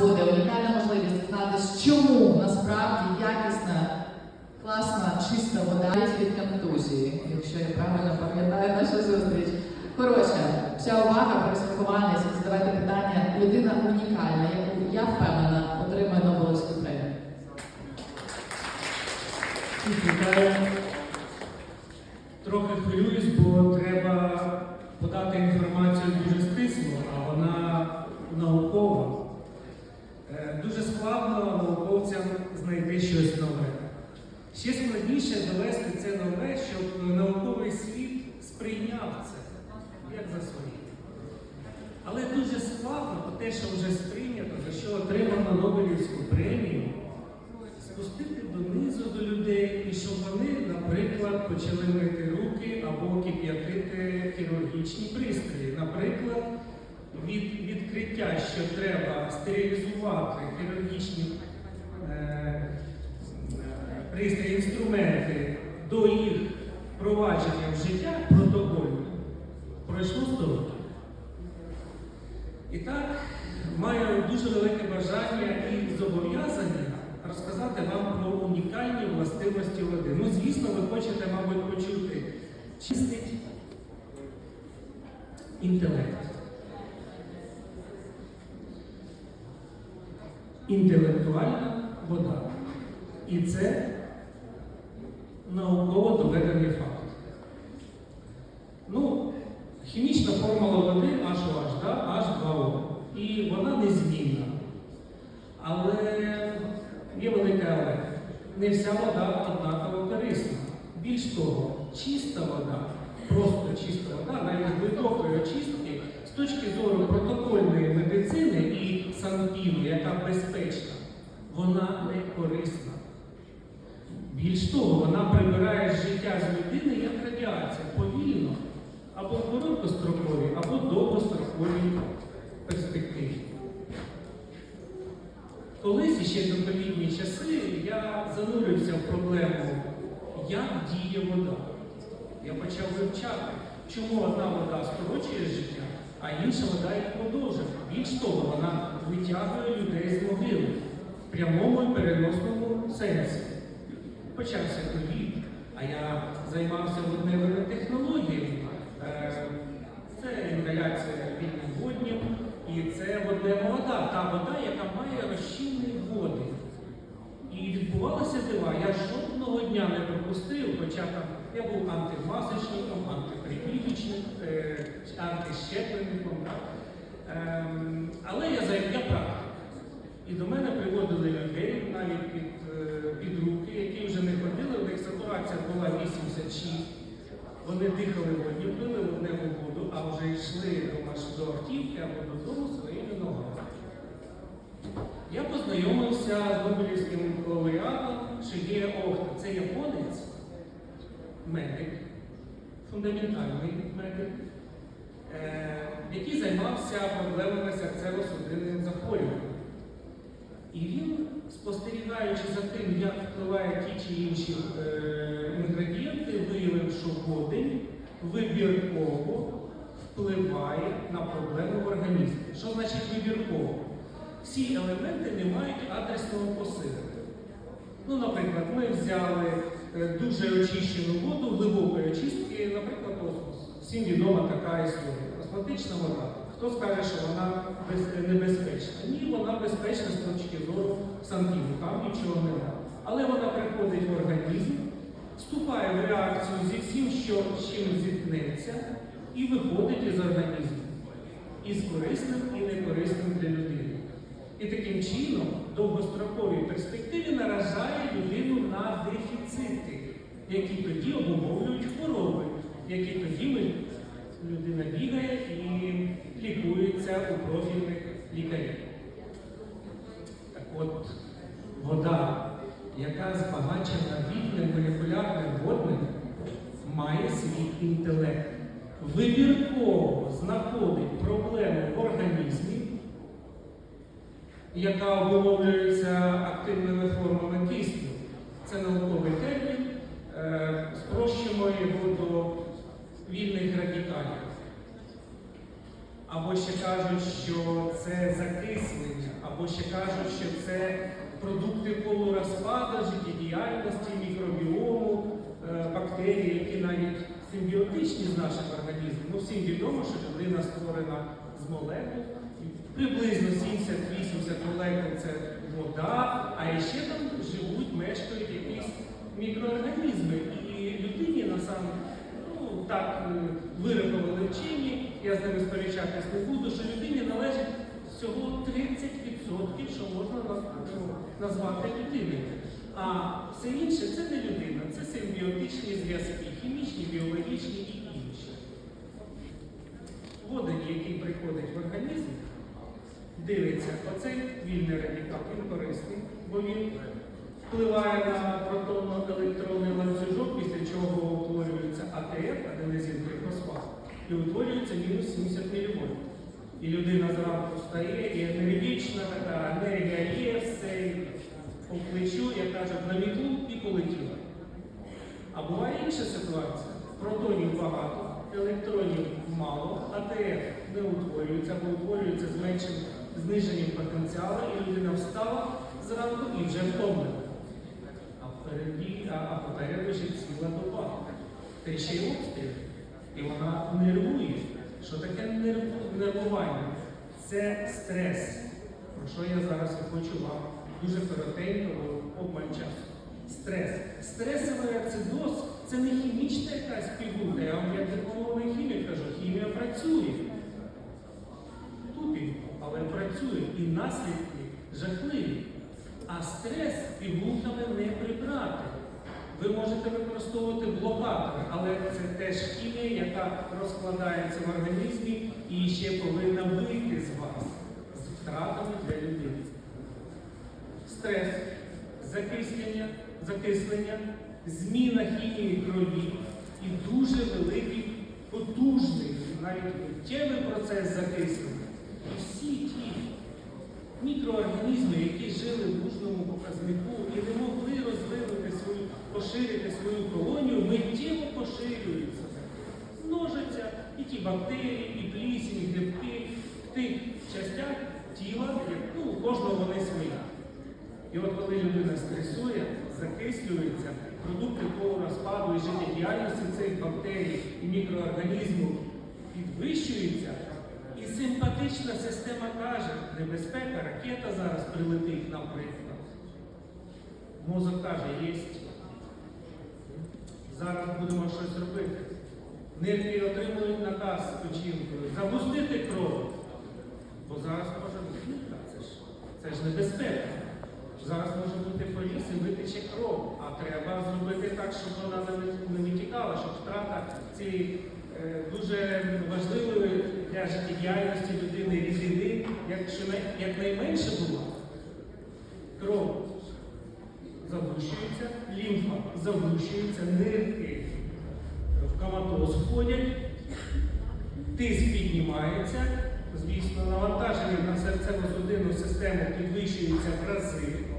буде унікальна можливість дізнатися, чому насправді якісна, класна, чиста вода від контузії, якщо я правильно пам'ятаю нашу зустріч. Коротше, вся увага, прислухувальність, задавайте питання. Людина унікальна, яку я впевнена, отримає Нобелівську премію. Трохи хвилююсь, бо треба подати інформацію дуже стисло, а вона наукова. Е, Дуже складно науковцям знайти щось нове. Ще складніше довести це нове, щоб науковий світ сприйняв це як за своє. Але дуже складно те, що вже сприйнято, за що отримано Нобелівську премію, спустити донизу до людей, і щоб вони, наприклад, почали мити руки або кип'ятити хірургічні пристрої. Наприклад, від відкриття, що треба стерилізувати хірургічні е, пристрої, інструменти до їх провадження в життя протокольно, пройшло 100 років. І так, маю дуже велике бажання і зобов'язання розказати вам про унікальні властивості води. Ну, звісно, ви хочете, мабуть, почути чистить інтелект. Інтелектуальна вода. І це науково доведений факт. Ну, хімічна формула води H2H, да? H2O. І вона незмінна. Але є велике але. Не вся вода однаково корисна. Більш того, чиста вода, просто чиста вода, навіть глибокої очистки, з точки зору протокольної медицини і санпіну, яка безпечна, вона не корисна. Більш того, вона прибирає з життя з людини як радіація повільно, або в короткостроковій, або довгостроковій перспективі. Колись ще до ковідні часи я занурився в проблему, як діє вода. Я почав вивчати, чому одна вода скорочує життя, а інша вода їх подовжує. Більш того, вона витягує людей з могили в прямому і переносному. Почався ковід, а я займався водневими технологіями. Е, Це інгаляція вільним воднім, і це воднева вода, та вода, яка має розчинні води. І відбувалося дива. Я жодного дня не пропустив, хоча там я був антимасочником, антипрививочником, е, антищепленником. Ем, але я за- я практик. І до мене приводили людей навіть під, е, під руки, які вже не ходили, у була 86. Вони дихали водні, пили водневу воду, а вже йшли до, автівки або додому своїми ногами. Я познайомився з Нобелівським лауреатом Шигея Охта. Це японець, медик, фундаментальний медик, е, який займався проблемами серцево-судинним захворюванням. І він, спостерігаючи за тим, як впливають ті чи інші е, інгредієнти, виявив, що водень вибірково впливає на проблему в організмі. Що значить вибірково? Всі елементи не мають адресного посилення. Ну, наприклад, ми взяли е, дуже очищену воду глибокої очистки, наприклад, осмос. Всім відома така історія. Осмотична вода. Хто скаже, що вона небезпечна? Ні, вона безпечна з точки зору санпіну, там нічого немає. Але вона приходить в організм, вступає в реакцію зі всім, що з чим зіткнеться, і виходить із організму. І з корисним, і некорисним для людини. І таким чином в довгостроковій перспективі наражає людину на дефіцити, які тоді обумовлюють хвороби, які тоді ми- людина бігає і лікується у профільних лікарів. Так от, вода, яка збагачена рідним молекулярним водним, має свій інтелект. Вибірково знаходить проблему в організмі, яка обумовлюється активними формами кисню. Це науковий термін. Е, Спрощуємо його до вільних радикалів. або ще кажуть, що це закислення, або ще кажуть, що це продукти полурозпаду, життєдіяльності, мікробіому, е, бактерії, які навіть симбіотичні з нашим організмом. Ну, всім відомо, що людина створена з молекул. Приблизно 70-80 молекул це вода, а ще там живуть, мешкають якісь мікроорганізми. І людині на так е, вирахували вчені, я з ними сперечатись не буду, що людині належить всього 30%, що можна назвати людиною. А все інше це не людина, це симбіотичні зв'язки, хімічні, біологічні і інші. Водень, який приходить в організм, дивиться, оцей вільний радикал, він корисний, бо він впливає на чого АТФ, аденозин-трифосфат, і утворюється мінус 70 мВ. І людина зранку встає, і енергічна така енергія є, все по плечу, як кажуть, на міту і полетіла. А буває інша ситуація. Протонів багато, електронів мало, АТФ не утворюється, або утворюється з меншим зниженням потенціалу, і людина встала зранку і вже втомлена. А впереді, а, а ще ціла доба. Та обстріл. І вона нервує. Що таке нервування? Це стрес. Про що я зараз і хочу вам дуже коротенько бо обмаль часу. Стрес. Стресовий ацидоз це не хімічна якась пігулка. Я вам як дипломований хімік кажу, хімія працює. Тупінько, але працює. І наслідки жахливі. А стрес пігулками не прибрати. Ви можете використовувати блокатори, але це теж хімія, яка розкладається в організмі і ще повинна вийти з вас з втратами для людини. Стрес, закислення, закислення, зміна хімії крові і дуже великий, потужний, навіть миттєвий процес закислення. І всі ті мікроорганізми, які жили в нужному показнику і не могли розвинути свою, поширити свою колонію, миттєво поширюються, множаться і ті бактерії, і плісінь, і грибки в тих частях тіла, як, ну, у кожного вони свої. І от коли людина стресує, закислюється, продукти полурозпаду і життєдіяльності цих бактерій і мікроорганізмів підвищуються, і симпатична система каже, небезпека, ракета зараз прилетить, наприклад. Мозок каже, єсть. Зараз будемо щось робити. Нирки отримують наказ печінкою, запустити кров. Бо зараз може бути це ж, це ж небезпека. Зараз може бути поліс і витече кров, а треба зробити так, щоб вона не, не витікала, щоб втрата цієї е, дуже важливої для життєдіяльності людини рідини, якнайменше була. Кров заглушується, лімфа заглушується, нирки в коматоз входять, тиск піднімається, звісно, навантаження на серцево-судинну систему підвищується в рази.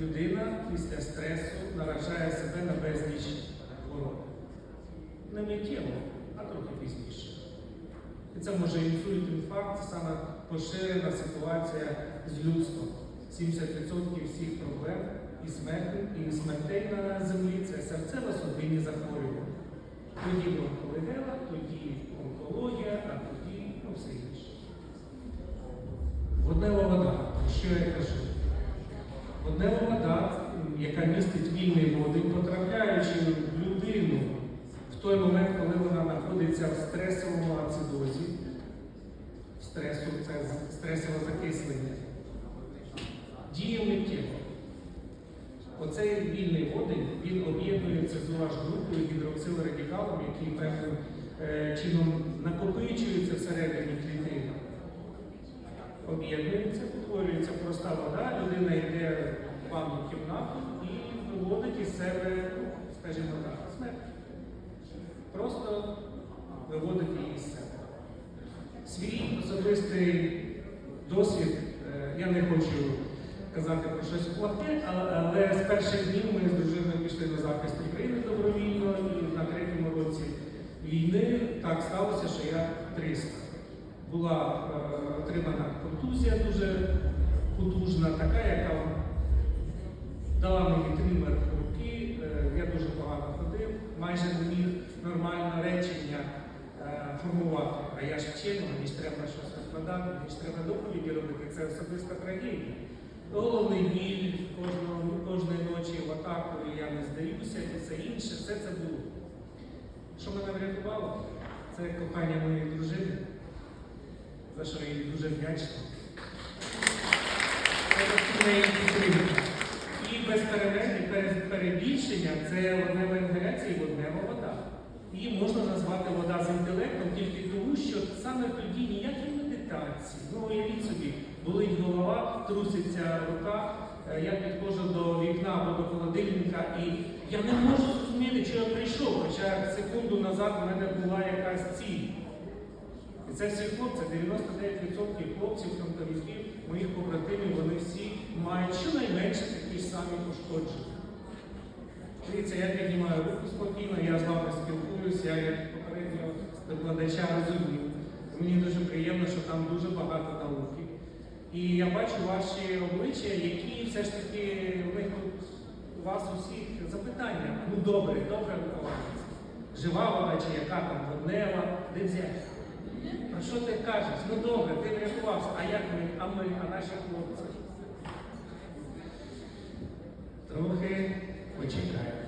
Людина після стресу наражає себе на безліч хвороб. Не миттєво, а трохи пізніше. І це може інсульт, інфаркт, саме поширена ситуація з людством. 70% всіх проблем і смертей, і смертей на землі це серцево-судинні захворювання. Тоді бронхолегела, тоді онкологія, а тоді ну, все інше. Воднева вода, що я кажу? Воднева вода, яка містить вільний водень, потрапляючи в людину в той момент, коли вона знаходиться в стресовому ацидозі, стресу, це стресове закислення, діє миттєво. Оцей вільний водень він об'єднується з OH групою гідроксилрадикалом, який певним е, чином накопичується всередині клітини. Об'єднується, утворюється проста вода, людина йде себе, скажімо так, смерть. Просто виводить її з себе. Свій особистий досвід, е, я не хочу казати про щось але, але з перших днів ми з дружиною пішли на захист України добровільно і на третьому році війни так сталося, що я 300. Була е, отримана контузія дуже потужна, така, яка дала мені тример майже не міг нормально речення е, формувати. А я ж вчений, мені ж треба щось розкладати, мені ж треба доповіді робити. Це особиста трагедія. Головний біль кожної ночі в атаку, і я не здаюся, і все інше, все це було. Що мене врятувало? Це кохання моєї дружини, за що я їй дуже вдячний. Перебільшення це воднева інгаляція і воднева вода. Її можна назвати вода з інтелектом тільки тому, що саме тоді ніякі медитації. Ну, уявіть собі, болить голова, труситься рука, е, я підходжу до вікна або до холодильника, і я не можу зрозуміти, чи я прийшов, хоча секунду назад в мене була якась ціль. І це всі хлопці, 99% хлопців, фронтовиків, моїх побратимів, вони всі мають щонайменше такі ж самі пошкодження. Дивіться, я піднімаю руку спокійно, я з вами спілкуюся, я як попереднього викладача розумію. Мені дуже приємно, що там дуже багато науки. І я бачу ваші обличчя, які все ж таки в них тут у вас усіх запитання. Ну добре, добре вихованець. Жива вона чи яка там воднева, де взяти? Про що ти кажеш? Ну добре, ти врятувався. А як ми, а ми, а наші хлопці? Трохи почекай.